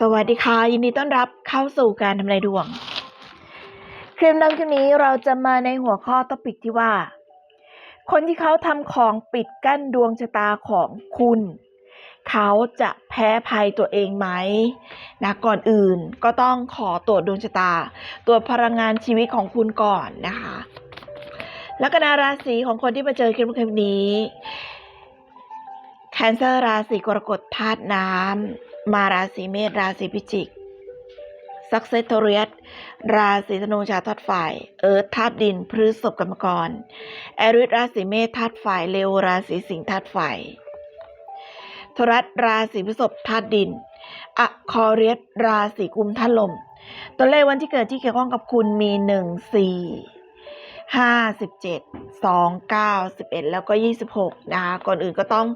สวัสดีค่ะ ยินดีต้อนรับเข้าสู่การทำนายดวง คลิปนั้นคลิปนี้เราจะมาในหัวข้อตปิกที่ว่า คนที่เขาทำของปิดกั้นดวงชะตาของคุณ เขาจะแพ้ภัยตัวเองไหมนะก่อนอื่นก็ต้องขอตรวจดวงชะตา ตรวจพลังงานชีวิตของคุณก่อนนะคะแล้วก็นาราศีของคนที่มาเจอคลิปคลิปนี้แคนเซอร์ราศีกรกฎธาตุน้ำ มาราศีเมษราศีพิจิกซักเซตเรียสราศีธนูชาวธาตุไฟเอิร์ธธาตุดินพฤษภกรรมกรแอริสราศีเมษธาตุไฟเลวราศีสิงห์ธาตุไฟทรัสราศีพฤษภธาตุดินอะคอเรียสราศีกุมธาตุลม ตัวเลขวันที่เกิดที่เกี่ยวข้องกับคุณมีหนึ่งสี่ ห้าสิบเจ็ดสองเก้าสิบเอ็ดแล้วก็ยี่สิบหกนะคะก่อนอื่นก็ต้อง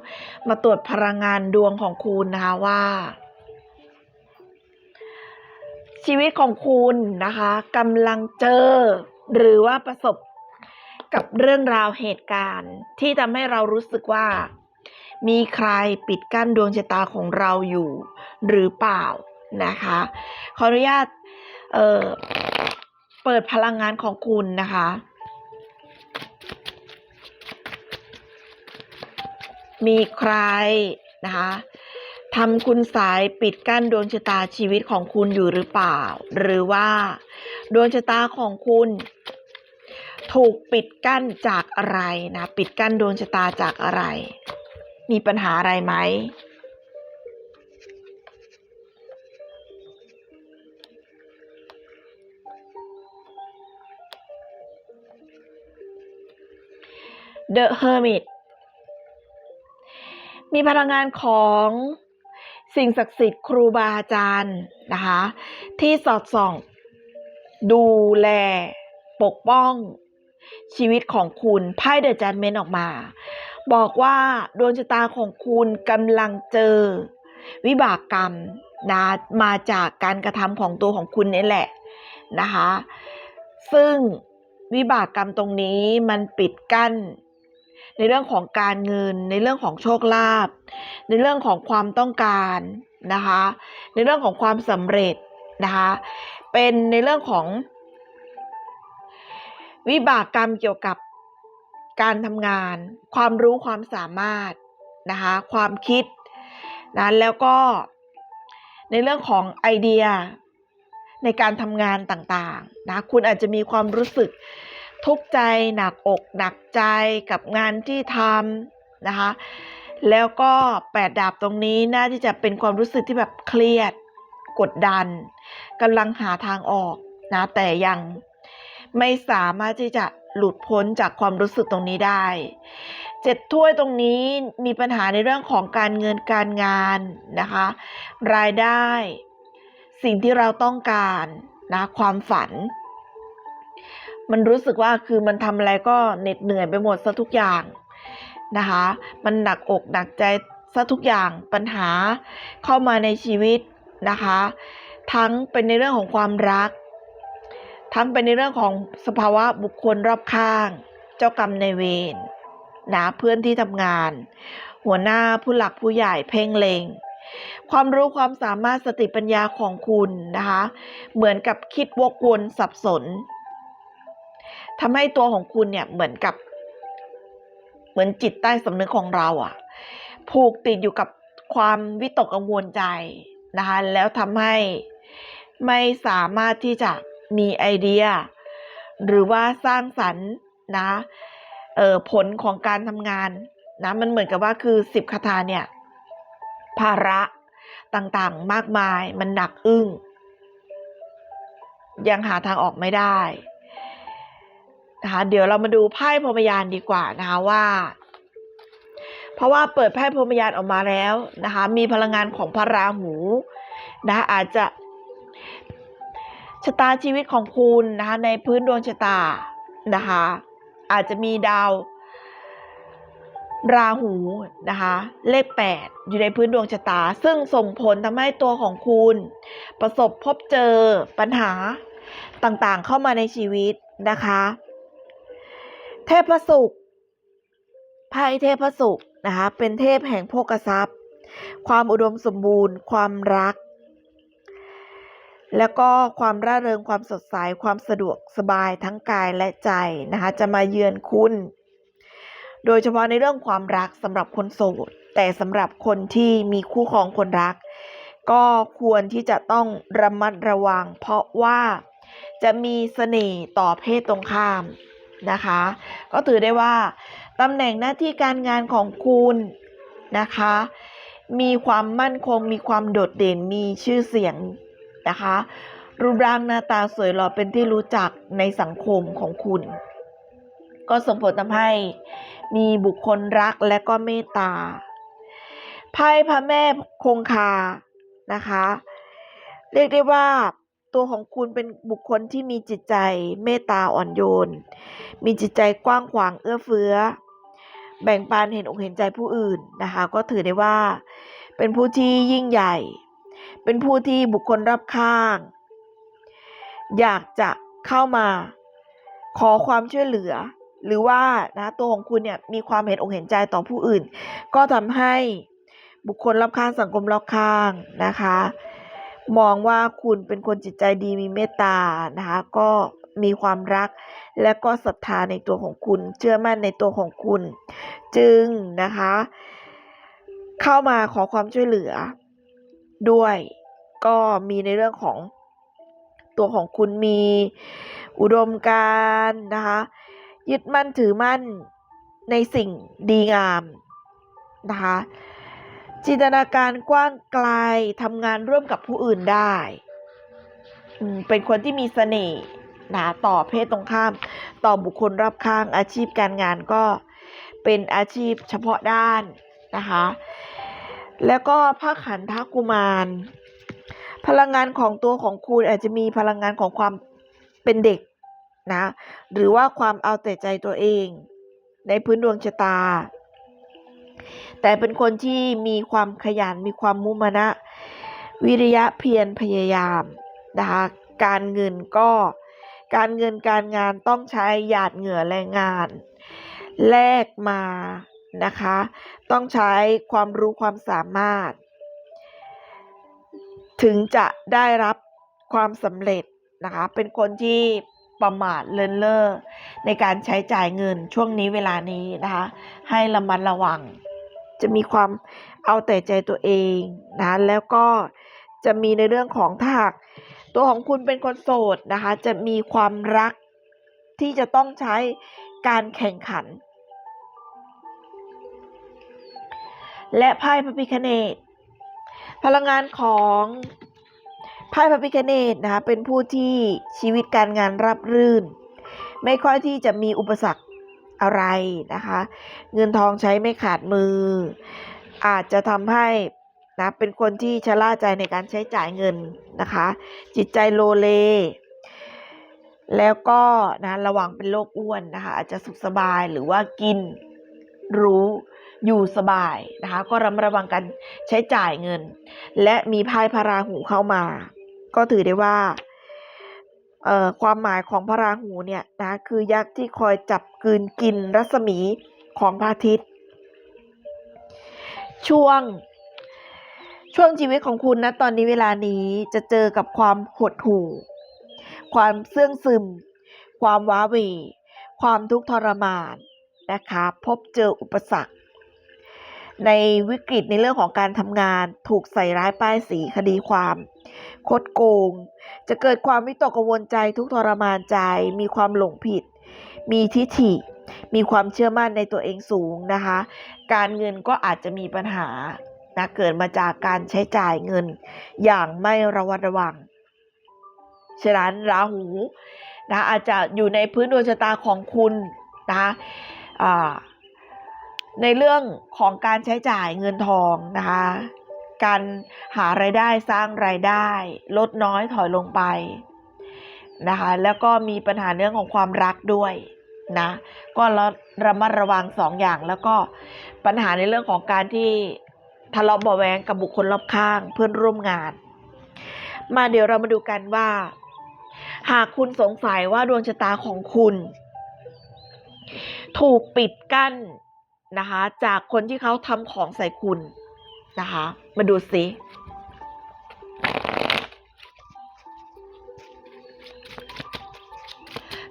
มาตรวจพลังงานดวงของคุณนะคะว่า ชีวิตของคุณนะคะกำลังเจอหรือว่าประสบกับเรื่องราวเหตุการณ์ ที่ทำให้เรารู้สึกว่า มีใครปิดกั้นดวงชะตาของเราอยู่ หรือเปล่านะคะ ขออนุญาตเอ่อเปิดพลังงานของคุณนะคะ มีใครนะคะทำคุณสายปิดกั้นดวงชะตาชีวิตของคุณอยู่หรือเปล่า หรือว่าดวงชะตาของคุณ ถูกปิดกั้นจากอะไรนะ ปิดกั้นดวงชะตาจากอะไร มีปัญหาอะไรไหม The Hermit มี มีพลังงานของสิ่งศักดิ์สิทธิ์ครูบาอาจารย์นะคะ ที่สอดส่อง ดูแลปกป้องชีวิตของคุณไพ่เดอะจันเมนออกมา บอกว่าดวงชะตาของคุณกำลังเจอ วิบากกรรมนะมาจากการกระทำของตัวของคุณนี่แหละนะคะ ซึ่งวิบากกรรมตรงนี้มันปิดกั้น ในเรื่องของการเงิน ในเรื่องของโชคลาภในเรื่องของความต้องการนะคะ ในเรื่องของความสำเร็จนะคะ เป็นในเรื่องของวิบากกรรมเกี่ยวกับการทำงาน ความรู้ความสามารถนะคะความคิดนะแล้วก็ในเรื่องของไอเดียในการทำงานต่างๆนะคุณอาจจะมีความรู้สึก ทุกข์ใจหนักอกหนักใจกับงานที่ทำนะคะ แล้วก็แปดดาบตรงนี้น่าที่จะเป็นความรู้สึกที่แบบเครียดกดดันกำลังหาทางออกนะแต่ยังไม่สามารถที่จะหลุดพ้นจากความรู้สึกตรงนี้ได้เจ็ดถ้วยตรงนี้มีปัญหาในเรื่องของการเงินการงานนะคะ รายได้ สิ่งที่เราต้องการนะความฝัน มันรู้สึกว่าคือมันทำอะไรก็เหน็ดเหนื่อยไปหมดซะทุกอย่างนะคะ มันหนักอกหนักใจซะทุกอย่างปัญหาเข้ามาในชีวิตนะคะ ทั้งเป็นในเรื่องของความรัก ทั้งเป็นในเรื่องของสภาวะบุคคลรอบข้าง เจ้ากรรมในเวรนะเพื่อนที่ทำงาน หัวหน้าผู้หลักผู้ใหญ่เพ่งเลงความรู้ความสามารถสติปัญญาของคุณนะคะ เหมือนกับคิดวกวนสับสน ทำให้ตัวของคุณเนี่ยเหมือนกับ เหมือนจิตใต้สำนึกของเราอะผูกติดอยู่กับความวิตกกังวลใจนะคะ แล้วทำให้ไม่สามารถที่จะมีไอเดีย หรือว่าสร้างสรรค์นะเออผลของการทำงานนะมันเหมือนกับว่าคือสิบคาถาเนี่ย ภาระต่างๆมากมายมันหนักอึ้ง ยังหาทางออกไม่ได้ นะคะเดี๋ยวเรามาดูไพ่พรมยานดีกว่านะคะว่า เพราะว่าเปิดไพ่พรมยานออกมาแล้วนะคะ มีพลังงานของพระราหูนะคะอาจจะชะตาชีวิตของคุณนะคะในพื้นดวงชะตานะคะอาจจะมีดาว ราหูนะคะเลข 8 อยู่ในพื้นดวงชะตา ซึ่งส่งผลทำให้ตัวของคุณ ประสบพบเจอปัญหาต่างๆเข้ามาในชีวิตนะคะ เทพสุขไพ่เทพสุขนะคะเป็นเทพแห่งโภคทรัพย์ ความอุดมสมบูรณ์ ความรัก แล้วก็ความร่าเริงความสดใสความสะดวกสบายทั้งกายและใจนะคะจะมาเยือนคุณ โดยเฉพาะในเรื่องความรักสำหรับคนโสดแต่สำหรับคนที่มีคู่ครองคนรัก ก็ควรที่จะต้องระมัดระวัง เพราะว่าจะมีเสน่ห์ต่อเพศตรงข้าม นะคะ ก็ถือได้ว่าตำแหน่งหน้าที่การงานของคุณนะคะ มีความมั่นคง มีความโดดเด่นมีชื่อเสียงนะคะ รูปร่างหน้าตาสวยหล่อเป็นที่รู้จักในสังคมของคุณ ก็ส่งผลทำให้มีบุคคลรักและก็เมตตาไพ่พระแม่คงคานะคะ เรียกได้ว่า ตัวของคุณเป็นบุคคลที่มีจิตใจเมตตาอ่อนโยน มีจิตใจกว้างขวางเอื้อเฟื้อ แบ่งปันเห็นอกเห็นใจผู้อื่นนะคะ ก็ถือได้ว่า เป็นผู้ที่ยิ่งใหญ่ เป็นผู้ที่บุคคลรับข้าง อยากจะเข้ามาขอความช่วยเหลือ หรือว่านะตัวของคุณเนี่ยมีความเห็นอกเห็นใจต่อผู้อื่น ก็ทำให้บุคคลรอบข้างสังคมรอบข้างนะคะ มองว่าคุณเป็นคนจิตใจดีมีเมตตานะคะก็มีความรัก และก็ศรัทธาในตัวของคุณ เชื่อมั่นในตัวของคุณ จึงนะคะ เข้ามาขอความช่วยเหลือ ด้วยก็มีในเรื่องของตัวของคุณมีอุดมการนะคะ ยึดมั่นถือมั่นในสิ่งดีงามนะคะ จินตนาการกว้างไกลทำงานร่วมกับผู้อื่นได้ เป็นคนที่มีเสน่ห์นะต่อเพศตรงข้าม ต่อบุคคลรอบข้างอาชีพการงานก็เป็นอาชีพเฉพาะด้านนะคะ แล้วก็พระขันธกุมาร พลังงานของตัวของคุณอาจจะมีพลังงานของความเป็นเด็กนะ หรือว่าความเอาแต่ใจตัวเอง ในพื้นดวงชะตา แต่เป็นคนที่มีความขยันมีความมุมานะ วิริยะเพียรพยายามนะคะการเงินก็การเงินการงานต้องใช้หยาดเหงื่อแรงงานแลกมานะคะ ต้องใช้ความรู้ความสามารถ ถึงจะได้รับความสำเร็จนะคะ เป็นคนที่ประมาทเลินเล่อในการใช้จ่ายเงินช่วงนี้เวลานี้นะคะ ให้ระมัดระวัง จะมีความเอาแต่ใจตัวเองนะแล้วก็จะมีในเรื่องของถ้าหากตัวของคุณเป็นคนโสดนะคะจะมีความรักที่จะต้องใช้การแข่งขัน และไพ่พระพิคเนตพลังงานของไพ่พระพิคเนตนะคะเป็นผู้ที่ชีวิตการงานรับรื่น ไม่ค่อยที่จะมีอุปสรรค อะไรนะคะ เงินทองใช้ไม่ขาดมือ อาจจะทำให้นะเป็นคนที่ชะล่าใจในการใช้จ่ายเงินนะคะ จิตใจโลเล แล้วก็นะระวังเป็นโรคอ้วนนะคะ อาจจะสุขสบายหรือว่ากินรู้อยู่สบายนะคะ ก็ระมัดระวังการใช้จ่ายเงิน และมีพายพระราหูเข้ามา ก็ถือได้ว่า เอ่อความหมายของพระราหูเนี่ยนะคือยักษ์ที่คอยจับกืนกินรัศมีของพระอาทิตย์ ช่วง ช่วงชีวิตของคุณนะตอนนี้เวลานี้จะเจอกับความหดหู่ ความเสื่องซึม ความว้าเหวความทุกข์ทรมานนะคะพบเจออุปสรรค ในวิกฤตในเรื่องของการทำงานถูกใส่ร้ายป้ายสีคดีความ คดโกง จะเกิดความวิตกกังวลใจทุกทรมานใจ มีความหลงผิด มีทิฐิ มีความเชื่อมั่นในตัวเองสูงนะคะ การเงินก็อาจจะมีปัญหานะเกิดมาจากการใช้จ่ายเงินอย่างไม่ระวัดระวัง ฉะนั้นราหูนะอาจจะอยู่ในพื้นดวงชะตาของคุณนะคะในเรื่องของการใช้จ่ายเงินทองนะคะ การหารายได้สร้างรายได้ ลดน้อยถอยลงไปนะคะแล้วก็มีปัญหาเรื่องของความรักด้วยนะก็ระระมัดระวังสองอย่างแล้วก็ปัญหาในเรื่องของการที่ทะเลาะเบาะแวงกับบุคคลรอบข้างเพื่อนร่วมงาน มาเดี๋ยวเรามาดูกันว่า หากคุณสงสัยว่าดวงชะตาของคุณ ถูกปิดกั้นนะคะจากคนที่เขาทำของใส่คุณ นะคะ มาดูสิ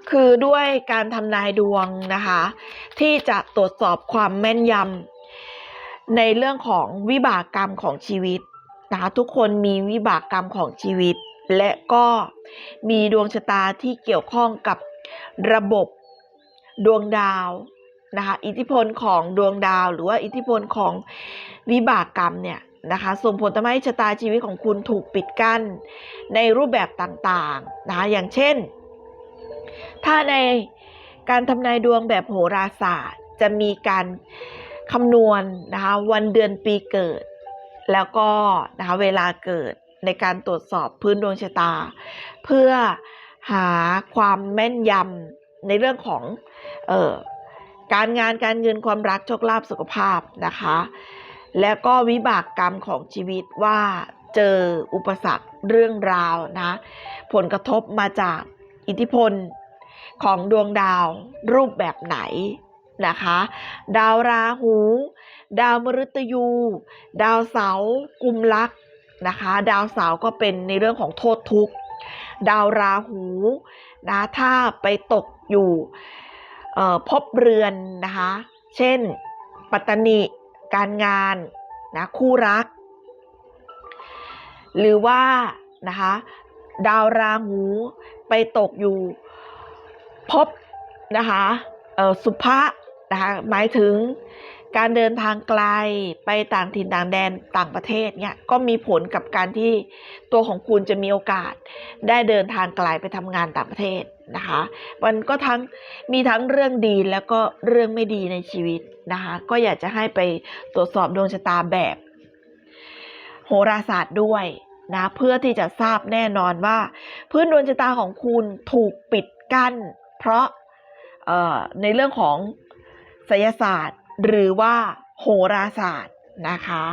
คือด้วยการทำนายดวงนะคะ ที่จะตรวจสอบความแม่นยำในเรื่องของวิบากกรรมของชีวิตนะคะทุกคนมีวิบากกรรมของชีวิต และก็มีดวงชะตาที่เกี่ยวข้องกับระบบดวงดาว นะคะอิทธิพลของดวงดาว หรือว่าอิทธิพลของวิบากกรรมเนี่ยนะคะส่งผลทำให้ชะตาชีวิตของคุณถูกปิดกั้นในรูปแบบต่างๆนะคะอย่างเช่น ถ้าในการทำนายดวงแบบโหราศาสตร์ จะมีการคำนวณนะคะวันเดือนปีเกิด แล้วก็นะคะเวลาเกิดในการตรวจสอบพื้นดวงชะตา เพื่อหาความแม่นยำในเรื่องของเออ การงานการเงินความรักโชคลาภสุขภาพนะคะ แล้วก็วิบากกรรมของชีวิตว่าเจออุปสรรคเรื่องราวนะผลกระทบมาจากอิทธิพลของดวงดาวรูปแบบไหนนะคะ ดาวราหู ดาวมฤตยู ดาวเสาร์กุมลักนะคะ ดาวเสาร์ก็เป็นในเรื่องของโทษทุกข์ ดาวราหูนะถ้าไปตกอยู่ พบเรือนนะคะ เช่น ปัตตนิการงานนะคู่รัก หรือว่านะคะดาวราหูไปตกอยู่พบนะคะสุภะนะคะหมายถึงการเดินทางไกลไปต่างถิ่นต่างแดนต่างประเทศเนี่ยก็มีผลกับการที่ตัวของคุณจะมีโอกาส ได้เดินทางไกลไปทำงานต่างประเทศ นะคะ มันก็ทั้งมีทั้งเรื่องดีแล้วก็เรื่องไม่ดีในชีวิตนะคะ ก็อยากจะให้ไปตรวจสอบดวงชะตาแบบ โหราศาสตร์ด้วยนะเพื่อที่จะทราบแน่นอนว่า พื้นดวงชะตาของคุณถูกปิดกั้น เพราะในเรื่องของไสยศาสตร์ หรือว่าโหราศาสตร์นะคะ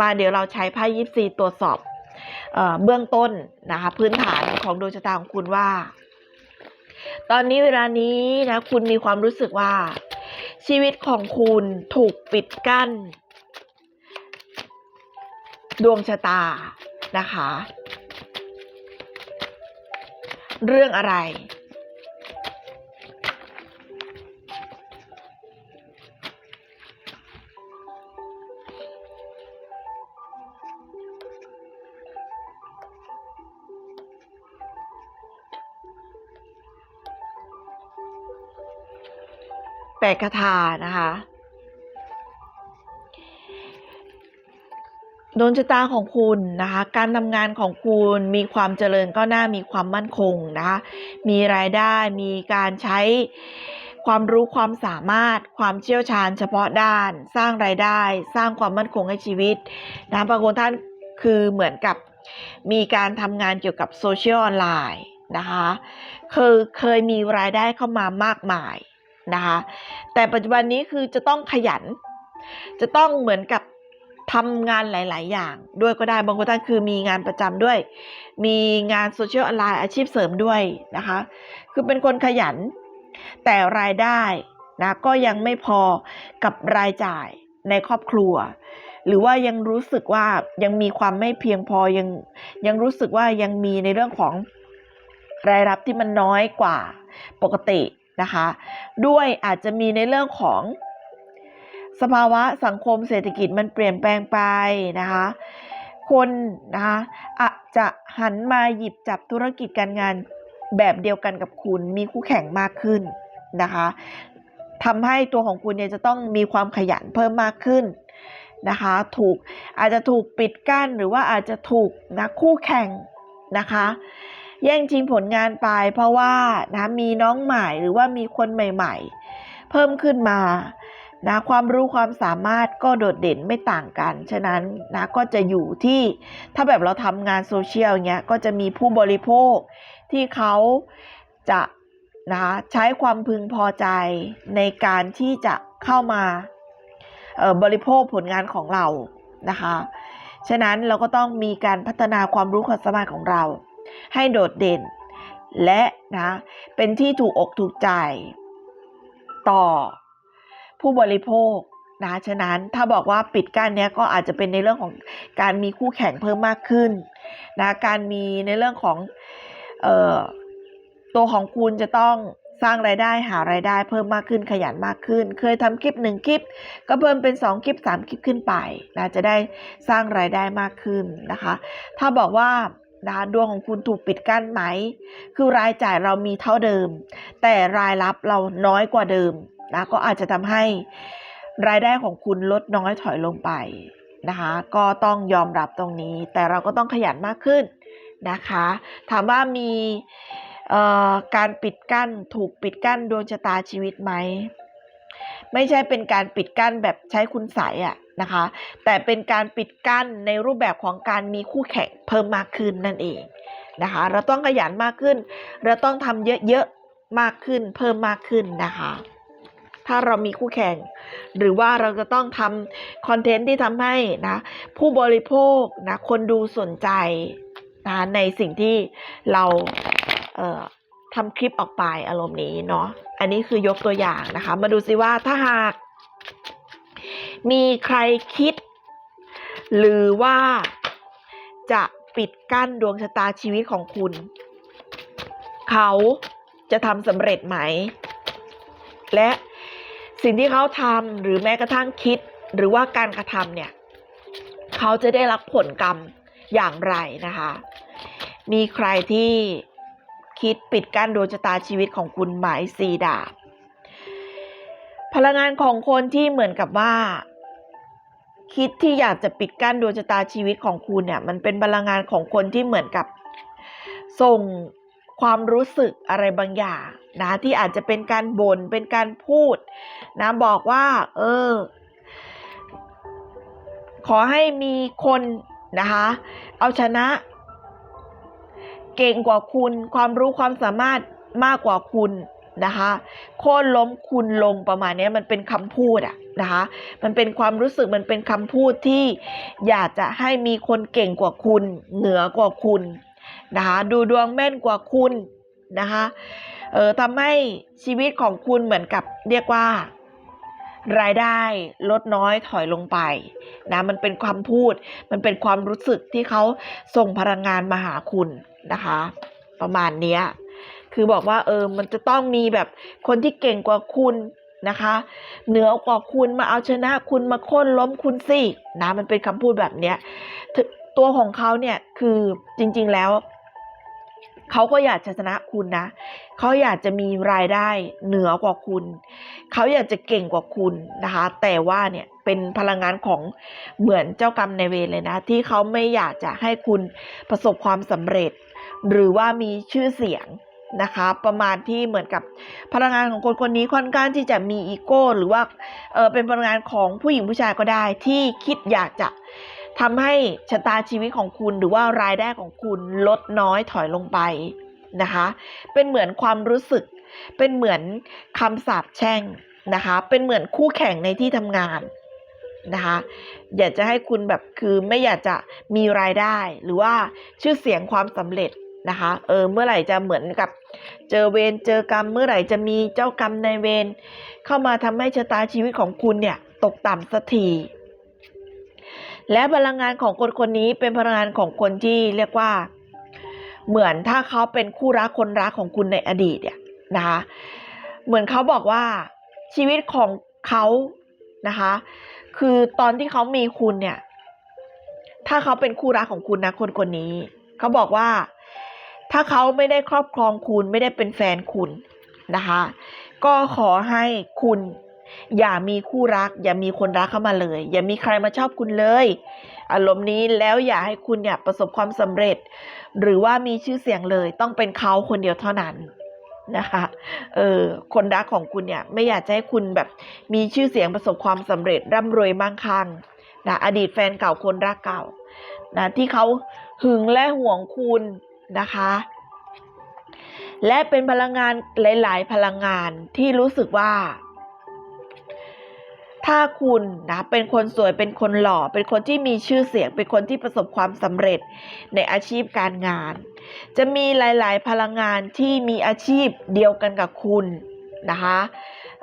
มาเดี๋ยวเราใช้ไพ่ยิปซีตรวจสอบเอเบื้องต้นนะคะพื้นฐานของดวงชะตาของคุณว่า ตอนนี้เวลานี้นะ คุณมีความรู้สึกว่า ชีวิตของคุณถูกปิดกั้น ดวงชะตานะคะ เรื่องอะไร แปดคาถานะคะดวงชะตาของคุณนะคะ การทำงานของคุณมีความเจริญก้าวหน้ามีความมั่นคงนะคะ มีรายได้ มีการใช้ความรู้ความสามารถ ความเชี่ยวชาญเฉพาะด้าน สร้างรายได้ สร้างความมั่นคงให้ชีวิตนะบางคนท่านคือเหมือนกับมีการทำงานเกี่ยวกับโซเชียลออนไลน์นะคะ เคือเคยมีรายได้เข้ามามากมาย นะคะ แต่ปัจจุบันนี้คือจะต้องขยัน จะต้องเหมือนกับทำงานหลาย ๆ อย่างด้วยก็ได้บางคนท่านคือมีงานประจำด้วย มีงานโซเชียลออนไลน์อาชีพเสริมด้วยนะคะ คือเป็นคนขยัน แต่รายได้นะก็ยังไม่พอกับรายจ่ายในครอบครัว หรือว่ายังรู้สึกว่ายังมีความไม่เพียงพอยังยังรู้สึกว่ายังมีในเรื่องของรายรับที่มันน้อยกว่าปกติ นะคะ ด้วยอาจจะมีในเรื่องของสภาวะสังคมเศรษฐกิจมันเปลี่ยนแปลงไปนะคะ คนนะคะอาจจะหันมาหยิบจับธุรกิจการงานแบบเดียวกันกับคุณมีคู่แข่งมากขึ้นนะคะทำให้ตัวของคุณเนี่ยจะต้องมีความขยันเพิ่มมากขึ้นนะคะ ถูกอาจจะถูกปิดกั้นหรือว่าอาจจะถูกนะคู่แข่งนะคะ แย่งชิงผลงานไป เพราะว่านะมีน้องใหม่หรือว่ามีคนใหม่ ๆ เพิ่มขึ้นมานะความรู้ความสามารถก็โดดเด่นไม่ต่างกัน ฉะนั้นนะก็จะอยู่ที่ถ้าแบบเราทำงานโซเชียลเงี้ยก็จะมีผู้บริโภคที่เขาจะนะใช้ความพึงพอใจในการที่จะเข้ามาบริโภคผลงานของเรานะคะ ฉะนั้นเราก็ต้องมีการพัฒนาความรู้ความสามารถของเรา ให้โดดเด่น และนะเป็นที่ถูกอกถูกใจ ต่อผู้บริโภคนะฉะนั้นถ้าบอกว่าปิดกั้นเนี้ยก็อาจจะเป็นในเรื่องของการมีคู่แข่งเพิ่มมากขึ้นนะการมีในเรื่องของเอ่อตัวของคุณจะต้องสร้างรายได้หารายได้เพิ่มมากขึ้นขยันมากขึ้น เคยทำคลิปหนึ่งคลิป ก็เพิ่มเป็น 2 คลิป 3 คลิปขึ้นไปนะจะได้สร้างรายได้มากขึ้นนะคะ ถ้าบอกว่า นะคะดวงของคุณถูกปิดกั้นไหม คือรายจ่ายเรามีเท่าเดิม แต่รายรับเราน้อยกว่าเดิมนะก็อาจจะทำให้รายได้ของคุณลดน้อยถอยลงไปนะคะ ก็ต้องยอมรับตรงนี้ แต่เราก็ต้องขยันมากขึ้นนะคะ ถามว่ามีเอ่อการปิดกั้นถูกปิดกั้นดวงชะตาชีวิตไหม ไม่ใช่เป็นการปิดกั้นแบบใช้คุณใสยอะ นะคะ แต่เป็นการปิดกั้นในรูปแบบของการมีคู่แข่งเพิ่มมากขึ้นนั่นเองนะคะ เราต้องขยันมากขึ้น เราต้องทำเยอะๆมากขึ้น เพิ่มมากขึ้นนะคะ ถ้าเรามีคู่แข่ง หรือว่าเราจะต้องทำคอนเทนต์ที่ทำให้นะผู้บริโภคนะคนดูสนใจนะในสิ่งที่เราเอ่อทำคลิปออกไปอารมณ์นี้เนาะ อันนี้คือยกตัวอย่างนะคะ มาดูซิว่าถ้าหาก มีใครคิด หรือว่าจะปิดกั้นดวงชะตาชีวิตของคุณ เขาจะทำสำเร็จไหม และสิ่งที่เขาทำหรือแม้กระทั่งคิดหรือว่าการกระทำเนี่ย เขาจะได้รับผลกรรมอย่างไรนะคะ มีใครที่คิดปิดกั้นดวงชะตาชีวิตของคุณหมายสีดาบ พลังงานของคนที่เหมือนกับว่า คิดที่อยากจะปิดกั้นดวงชะตาชีวิตของคุณเนี่ย มันเป็นพลังงานของคนที่เหมือนกับ ส่งความรู้สึกอะไรบางอย่างนะที่อาจจะเป็นการบน่นเป็นการพูด นะบอกว่า เออ ขอให้มีคนนะคะ เอาชนะ เก่งกว่าคุณ ความรู้ความสามารถมากกว่าคุณ นะคะโค่นล้มคุณลงประมาณนี้มันเป็นคำพูดอะนะคะมันเป็นความรู้สึกมันเป็นคำพูดที่อยากจะให้มีคนเก่งกว่าคุณ เหนือกว่าคุณนะคะดูดวงแม่นกว่าคุณนะคะเออทำให้ชีวิตของคุณเหมือนกับเรียกว่า รายได้ลดน้อยถอยลงไปนะมันเป็นความพูด มันเป็นความรู้สึกที่เขาส่งพลังงานมาหาคุณนะคะ ประมาณเนี้ย คือบอกว่าเออมันจะต้องมีแบบคนที่เก่งกว่าคุณนะคะ เหนือกว่าคุณมาเอาชนะคุณมาโค่นล้มคุณสินะมันเป็นคำพูดแบบเนี้ยตัวของเขาเนี่ยคือจริง ๆแล้วเขาก็อยากจะชนะคุณนะ เขาอยากจะมีรายได้เหนือกว่าคุณ เขาอยากจะเก่งกว่าคุณนะคะ แต่ว่าเนี่ยเป็นพลังงานของเหมือนเจ้ากรรมในเวรเลยนะ ที่เขาไม่อยากจะให้คุณประสบความสำเร็จ หรือว่ามีชื่อเสียง นะคะ ประมาณที่เหมือนกับพลังงานของคนคนนี้ค่อนข้างที่จะมีอีโก้หรือว่าเออเป็นพลังงานของผู้หญิงผู้ชายก็ได้ ที่คิดอยากจะทำให้ชะตาชีวิตของคุณหรือว่ารายได้ของคุณลดน้อยถอยลงไปนะคะ เป็นเหมือนความรู้สึก เป็นเหมือนคำสาปแช่งนะคะ เป็นเหมือนคู่แข่งในที่ทำงานนะคะอยากจะให้คุณแบบคือไม่อยากจะมีรายได้ หรือว่าชื่อเสียงความสำเร็จ นะคะเออเมื่อไหร่จะเหมือนกับ เจอเวรเจอกรรม เมื่อไหร่จะมีเจ้ากรรมในเวรเข้ามาทำให้ชะตาชีวิตของคุณเนี่ยตกต่ำสักทีและพลังงานของคนคนนี้เป็นพลังงานของคนที่เรียกว่า เหมือนถ้าเขาเป็นคู่รักคนรักของคุณในอดีตเนี่ยนะคะเหมือนเขาบอกว่าชีวิตของเขานะคะ คือตอนที่เขามีคุณเนี่ย ถ้าเขาเป็นคู่รักของคุณนะคนคนนี้ เขาบอกว่า ถ้าเขาไม่ได้ครอบครองคุณไม่ได้เป็นแฟนคุณนะคะ ก็ขอให้คุณอย่ามีคู่รัก อย่ามีคนรักเข้ามาเลย อย่ามีใครมาชอบคุณเลย อารมณ์นี้แล้วอย่าให้คุณเนี่ยประสบความสำเร็จ หรือว่ามีชื่อเสียงเลย ต้องเป็นเขาคนเดียวเท่านั้นนะคะเออคนรักของคุณเนี่ยไม่อยากจะให้คุณแบบมีชื่อเสียงประสบความสำเร็จร่ำรวยมั่งคั่งนะอดีตแฟนเก่าคนรักเก่านะที่เขาหึงและห่วงคุณ นะคะ และเป็นพลังงานหลาย ๆ พลังงานที่รู้สึกว่า ถ้าคุณนะเป็นคนสวยเป็นคนหล่อ เป็นคนที่มีชื่อเสียง เป็นคนที่ประสบความสำเร็จในอาชีพการงาน จะมีหลาย ๆ พลังงานที่มีอาชีพเดียวกันกับคุณนะคะ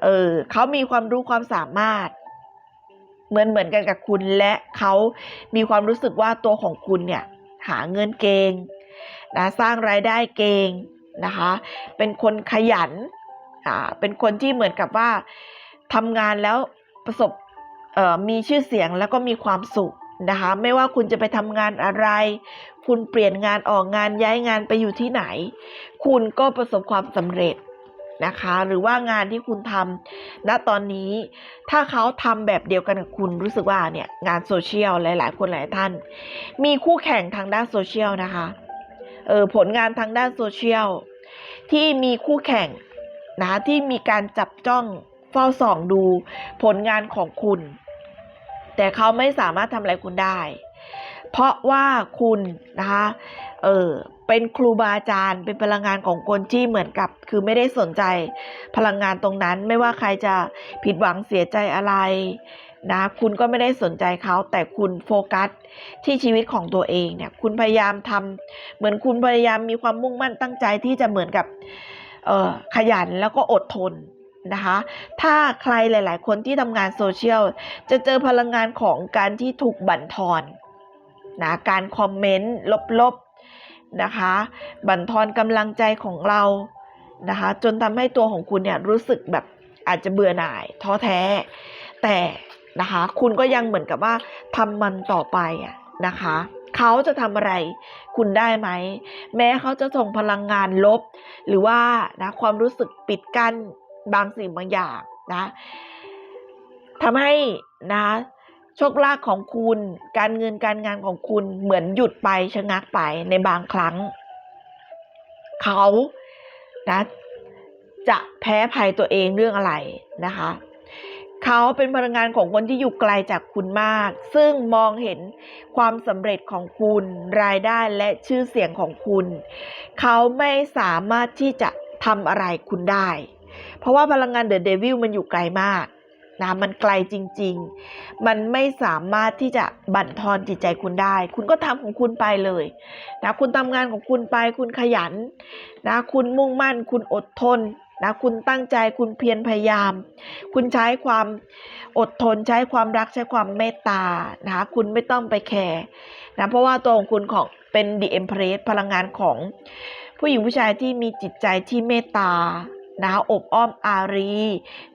เออเขามีความรู้ความสามารถ เหมือนเหมือนกันกับคุณและเขามีความรู้สึกว่าตัวของคุณเนี่ย หาเงินเก่ง นะสร้างรายได้เก่งนะคะ เป็นคนขยันอ่าเป็นคนที่เหมือนกับว่าทำงานแล้วประสบเอ่อมีชื่อเสียงแล้วก็มีความสุขนะคะ ไม่ว่าคุณจะไปทำงานอะไร คุณเปลี่ยนงานออกงานย้ายงานไปอยู่ที่ไหน คุณก็ประสบความสำเร็จนะคะ หรือว่างานที่คุณทำณตอนนี้ ถ้าเขาทำแบบเดียวกันกับคุณรู้สึกว่าเนี่ยงานโซเชียลหลาย ๆ คนหลายท่าน มีคู่แข่งทางด้านโซเชียลนะคะ เออผลงานทางด้านโซเชียลที่มีคู่แข่งนะที่มีการจับจ้องเฝ้าส่องดูผลงานของคุณ แต่เขาไม่สามารถทำอะไรคุณได้ เพราะว่าคุณนะคะเออเป็นครูบาอาจารย์เป็นพลังงานของคนที่เหมือนกับ คือไม่ได้สนใจพลังงานตรงนั้น ไม่ว่าใครจะผิดหวังเสียใจอะไร นะคุณก็ไม่ได้สนใจเขาแต่คุณโฟกัสที่ชีวิตของตัวเองเนี่ยคุณพยายามทำเหมือนคุณพยายามมีความมุ่งมั่นตั้งใจที่จะเหมือนกับขยันแล้วก็อดทนนะคะถ้าใครหลาย ๆ คนที่ทำงานโซเชียลจะเจอพลังงานของการที่ถูกบั่นทอนนะการคอมเมนต์ลบ ๆ นะคะ บั่นทอนกำลังใจของเรานะคะจนทำให้ตัวของคุณเนี่ยรู้สึกแบบอาจจะเบื่อหน่ายท้อแท้ แต่ นะคะ คุณก็ยังเหมือนกับว่าทำมันต่อไปอะนะคะเขาจะทำอะไรคุณได้ไหม แม้เขาจะส่งพลังงานลบ หรือว่านะความรู้สึกปิดกั้นบางสิ่งบางอย่างนะทำให้นะโชคลาภของคุณ การเงินการงานของคุณเหมือนหยุดไปชะงักไปในบางครั้ง เขานะจะแพ้ภัยตัวเองเรื่องอะไรนะคะ เขาเป็นพลังงานของคนที่อยู่ไกลจากคุณมาก ซึ่งมองเห็นความสำเร็จของคุณ รายได้และชื่อเสียงของคุณ เขาไม่สามารถที่จะทำอะไรคุณได้ เพราะว่าพลังงานเดอะเดวิลมันอยู่ไกลมากนะมันไกลจริง ๆ มันไม่สามารถที่จะบั่นทอนจิตใจคุณได้ คุณก็ทำของคุณไปเลยนะ คุณทำงานของคุณไป คุณขยันนะ คุณมุ่งมั่น คุณอดทน นะคุณตั้งใจคุณเพียรพยายาม คุณใช้ความอดทนใช้ความรักใช้ความเมตตานะคะคุณไม่ต้องไปแคร์นะเพราะว่าตัวของคุณของเป็นดีเอ็มเพรสพลังงานของผู้หญิงผู้ชายที่มีจิตใจที่เมตตานะคะอบอ้อมอารี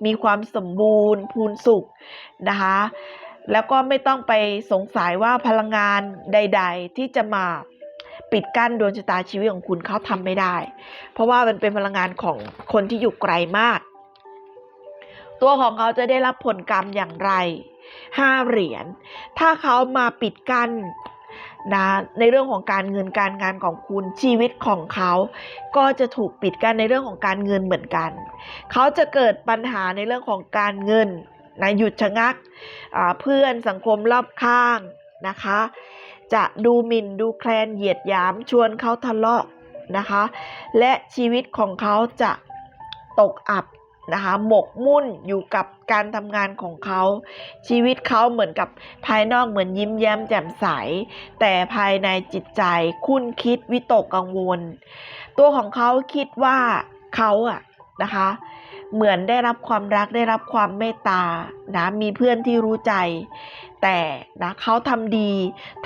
มีความสมบูรณ์พูนสุขนะคะแล้วก็ไม่ต้องไปสงสัยว่าพลังงานใด ๆ ที่จะมา ปิดกั้นดวงชะตาชีวิตของคุณเขาทำไม่ได้ เพราะว่ามันเป็นพลังงานของคนที่อยู่ไกลมาก ตัวของเขาจะได้รับผลกรรมอย่างไรห้าเหรียญ ถ้าเขามาปิดกั้นนะในเรื่องของการเงินการงานของคุณชีวิตของเขา ก็จะถูกปิดกั้นในเรื่องของการเงินเหมือนกัน เขาจะเกิดปัญหาในเรื่องของการเงินนะหยุดชะงักเพื่อนสังคมรอบข้างนะคะ จะดูหมิ่นดูแคลนเหยียดหยามชวนเขาทะเลาะนะคะ และชีวิตของเขาจะตกอับนะคะหมกมุ่นอยู่กับการทำงานของเขา ชีวิตเขาเหมือนกับภายนอกเหมือนยิ้มแย้มแจ่มใส แต่ภายในจิตใจคุ้นคิดวิตกกังวล ตัวของเขาคิดว่าเขาอะนะคะ เหมือนได้รับความรักได้รับความเมตตานะมีเพื่อนที่รู้ใจ แต่นะเขาทำดี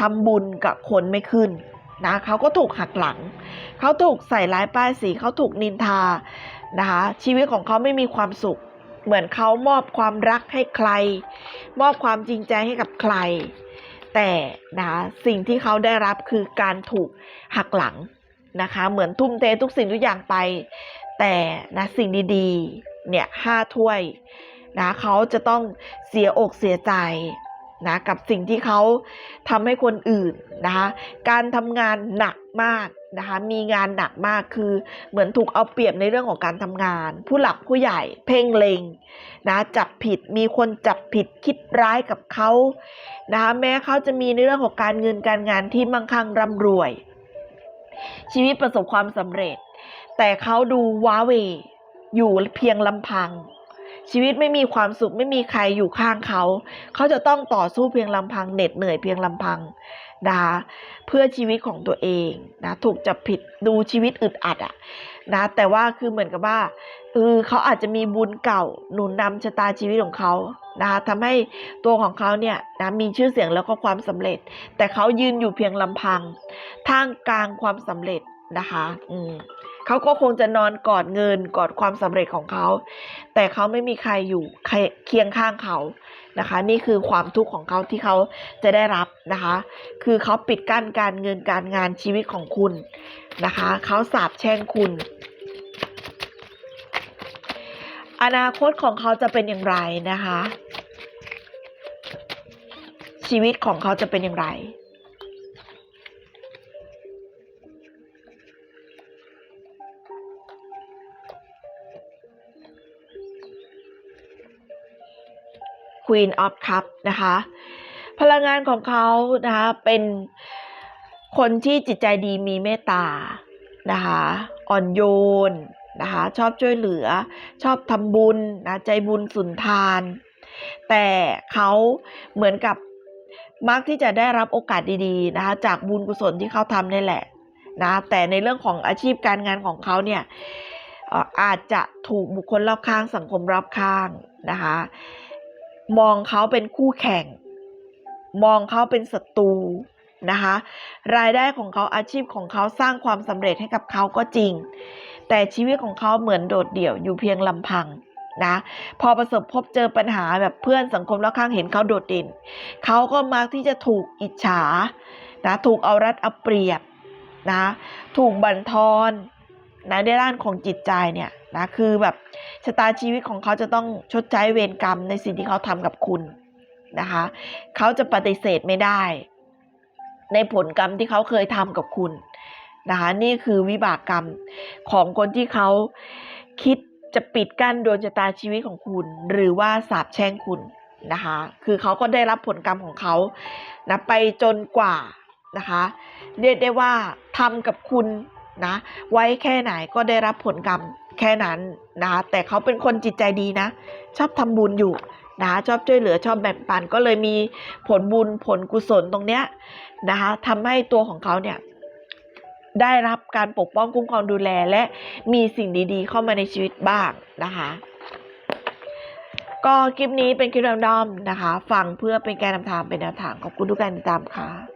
ทำบุญกับคนไม่ขึ้นนะเขาก็ถูกหักหลัง เขาถูกใส่ร้ายป้ายสีเขาถูกนินทานะคะชีวิตของเขาไม่มีความสุข เหมือนเขามอบความรักให้ใคร มอบความจริงใจให้กับใคร แต่นะสิ่งที่เขาได้รับคือการถูกหักหลังนะคะ เหมือนทุ่มเททุกสิ่งทุกอย่างไป แต่นะสิ่งดีๆ เนี่ยห้าถ้วยนะเขาจะต้องเสียอกเสียใจนะกับสิ่งที่เขาทำให้คนอื่นนะคะการทำงานหนักมากนะคะมีงานหนักมากคือเหมือนถูกเอาเปรียบในเรื่องของการทำงาน ผู้หลักผู้ใหญ่เพ่งเลงนะจับผิดมีคนจับผิดคิดร้ายกับเขานะคะแม้เขาจะมีในเรื่องของการเงินการงานที่มั่งคั่งร่ำรวย ชีวิตประสบความสำเร็จ แต่เขาดูว้าเว อยู่เพียงลำพัง ชีวิตไม่มีความสุขไม่มีใครอยู่ข้างเขา เขาจะต้องต่อสู้เพียงลำพังเหน็ดเหนื่อยเพียงลำพังนะเพื่อชีวิตของตัวเองนะถูกจับผิดดูชีวิตอึดอัดอะนะแต่ว่าคือเหมือนกับว่าเออเขาอาจจะมีบุญเก่าหนุนนำชะตาชีวิตของเขานะคะทำให้ตัวของเขาเนี่ยนะมีชื่อเสียงแล้วก็ความสำเร็จ แต่เขายืนอยู่เพียงลำพังท่ามกลางความสำเร็จนะคะ อืม เขาก็คงจะนอนกอดเงินกอดความสำเร็จของเขา แต่เขาไม่มีใครอยู่เคียงข้างเขานะคะ นี่คือความทุกข์ของเขาที่เขาจะได้รับนะคะ คือเขาปิดกั้นการเงินการงานชีวิตของคุณนะคะ เขาสาบแช่งคุณอนาคตของเขาจะเป็นอย่างไรนะคะ ชีวิตของเขาจะเป็นอย่างไร Queen of Cup นะคะ พลังงานของเขานะคะเป็นคนที่จิตใจดีมีเมตตานะคะอ่อนโยนนะคะชอบช่วยเหลือชอบทำบุญนะใจบุญสุนทาน แต่เขาเหมือนกับมักที่จะได้รับโอกาสดีๆนะคะจากบุญกุศลที่เขาทำนี่แหละนะแต่ในเรื่องของอาชีพการงานของเขาเนี่ยอาจจะถูกบุคคลรอบข้างสังคมรอบข้างนะคะ มองเขาเป็นคู่แข่ง มองเขาเป็นศัตรูนะคะ รายได้ของเขาอาชีพของเขาสร้างความสำเร็จให้กับเขาก็จริง แต่ชีวิตของเขาเหมือนโดดเดี่ยวอยู่เพียงลำพังนะพอประสบพบเจอปัญหาแบบเพื่อนสังคมรอบข้างเห็นเขาโดดเด่น เขาก็มักที่จะถูกอิจฉานะถูกเอารัดเอาเปรียบนะถูกบั่นทอน นะในด้านของจิตใจเนี่ยนะคือแบบชะตาชีวิตของเขาจะต้องชดใช้เวรกรรมในสิ่งที่เขาทำกับคุณนะคะเขาจะปฏิเสธไม่ได้ ในผลกรรมที่เขาเคยทำกับคุณนะคะนี่คือวิบากกรรมของคนที่เขาคิดจะปิดกั้นดวงชะตาชีวิตของคุณ หรือว่าสาปแช่งคุณนะคะคือเขาก็ได้รับผลกรรมของเขานะไปจนกว่านะคะเรียกได้ว่าทำกับคุณ นะ ไว้แค่ไหนก็ได้รับผลกรรมแค่นั้นนะแต่เขาเป็นคนจิตใจดีนะ ชอบทำบุญอยู่นะชอบช่วยเหลือชอบแบ่งปันก็เลยมีผลบุญผลกุศลตรงเนี้ยนะคะทำให้ตัวของเขาเนี่ยได้รับการปกป้องคุ้มครองดูแลและมีสิ่งดีๆ เข้ามาในชีวิตบ้างนะคะก็คลิปนี้เป็นคลิปรนดอมนะคะ ฟังเพื่อเป็นการนำทางเป็นแนวทางขอบคุณทุกการติดตามค่ะ